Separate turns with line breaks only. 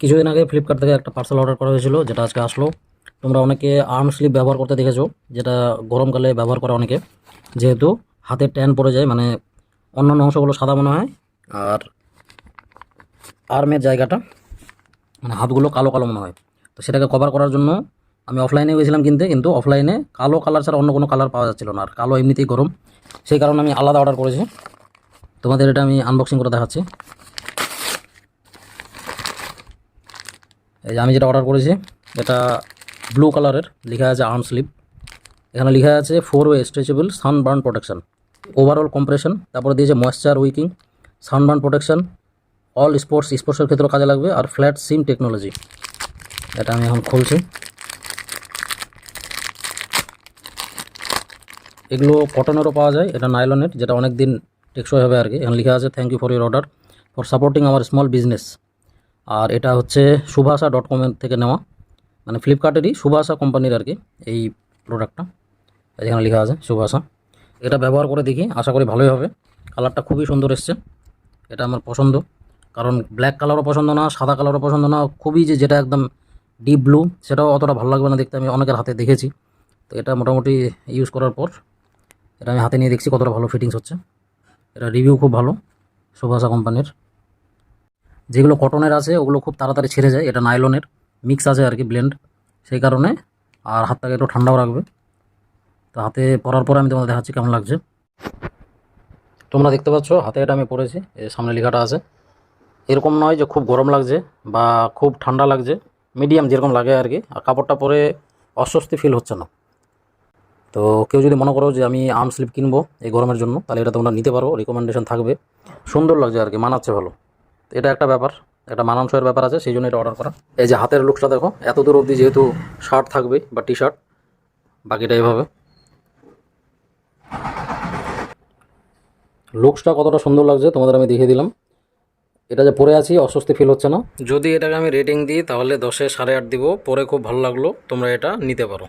কিছুদিন আগে ফ্লিপকার্ট থেকে একটা পার্সেল অর্ডার করা হয়েছিল, যেটা আজকে আসলো। তোমরা অনেকে আর্ম স্লিপ ব্যবহার করতে দেখেছ, যেটা গরমকালে ব্যবহার করে অনেকে। যেহেতু হাতে ট্যান পড়ে যায় মানে অন্যান্য অংশগুলো সাদা মনে হয়। আর আর্মের জায়গাটা মানে হাতগুলো কালো কালো মনে হয়। তো সেটাকে কভার করার জন্য আমি অফলাইনে গেছিলাম কিনতে, কিন্তু অফলাইনে কালো কালার ছাড়া অন্য কোনো কালার পাওয়া যাচ্ছিল না। আর কালো এমনিতেই গরম। সেই কারণে আমি আলাদা অর্ডার করেছি। তোমাদের এটা আমি আনবক্সিং করে দেখাচ্ছি। এই আমি যেটা অর্ডার করেছি, এটা ব্লু কালারের লেখা আছে আর্ম স্লিপ এখানে লেখা আছে four way stretchable sunburn protection overall compression তারপরে দিয়েছে moisture wicking sunburn protection all sports স্পোর্টসের ক্ষেত্রে কাজে লাগবে, আর ফ্ল্যাট সিম টেকনোলজি এটা আমি এখন খুলছি। এগুলো কটনেরও পাওয়া যায়, এটা নাইলনের যেটা অনেক দিন টেকসই হবে আর কি। এখানে লেখা আছে thank you for your order for supporting our small business আর এটা হচ্ছে সুভাষা ডট কমের থেকে নেওয়া। মানে ফ্লিপকার্টেরই সুভাষা কোম্পানির আর কি এই প্রোডাক্টটা এখানে লেখা আছে সুভাষা। এটা ব্যবহার করে দেখি, আশা করি ভালোই হবে। কালারটা খুবই সুন্দর এসছে। এটা আমার পছন্দ। কারণ ব্ল্যাক কালারও পছন্দ না, সাদা কালারও পছন্দ না। খুবই যে যেটা একদম ডিপ ব্লু সেটাও অতটা ভালো লাগবে না দেখতে। আমি অনেকের হাতে দেখেছি। তো এটা মোটামুটি ইউজ করার পর এটা আমি হাতে নিয়ে দেখছি কতটা ভালো ফিটিংস হচ্ছে। এটা রিভিউ খুব ভালো সুভাষা কোম্পানির যেগুলো কটনের আছে, ওগুলো খুব তাড়াতাড়ি ছেড়ে যায়। এটা নাইলনের মিক্স আছে আর কি ব্লেন্ড সেই কারণে আর হাতটাকে একটু ঠান্ডাও রাখবে। তো হাতে পরার পরে আমি তোমাদের দেখাচ্ছি কেমন লাগছে। তোমরা দেখতে পাচ্ছ, হাতে এটা আমি পরেছি এই সামনে লেখাটা আছে। এরকম নয় যে খুব গরম লাগছে বা খুব ঠান্ডা লাগছে মিডিয়াম যেরকম লাগে আর কি। আর কাপড়টা পরে অস্বস্তি ফিল হচ্ছে না। তো কেউ যদি মনে করো যে আমি আর্ম স্লিপ কিনবো এই গরমের জন্য, তাহলে এটা তোমরা নিতে পারো রিকমেন্ডেশন থাকবে। সুন্দর লাগছে আর কি, মানাচ্ছে ভালো। এটা একটা ব্যাপার, একটা মানানসইয়ের ব্যাপার আছে, সেই জন্য এটা অর্ডার করা। এই যে হাতের লুকটা দেখো এত দূর অবধি যেহেতু শার্ট থাকবে বা টি শার্ট বাকিটা এইভাবে লুকসটা কতটা সুন্দর লাগছে, তোমাদের আমি দেখিয়ে দিলাম। এটা যে পরে আছি, অস্বস্তি ফিল হচ্ছে না। যদি এটাকে আমি রেটিং দিই, তাহলে দশে সাড়ে আট দিব, পরে খুব ভালো লাগল, তোমরা এটা নিতে পারো।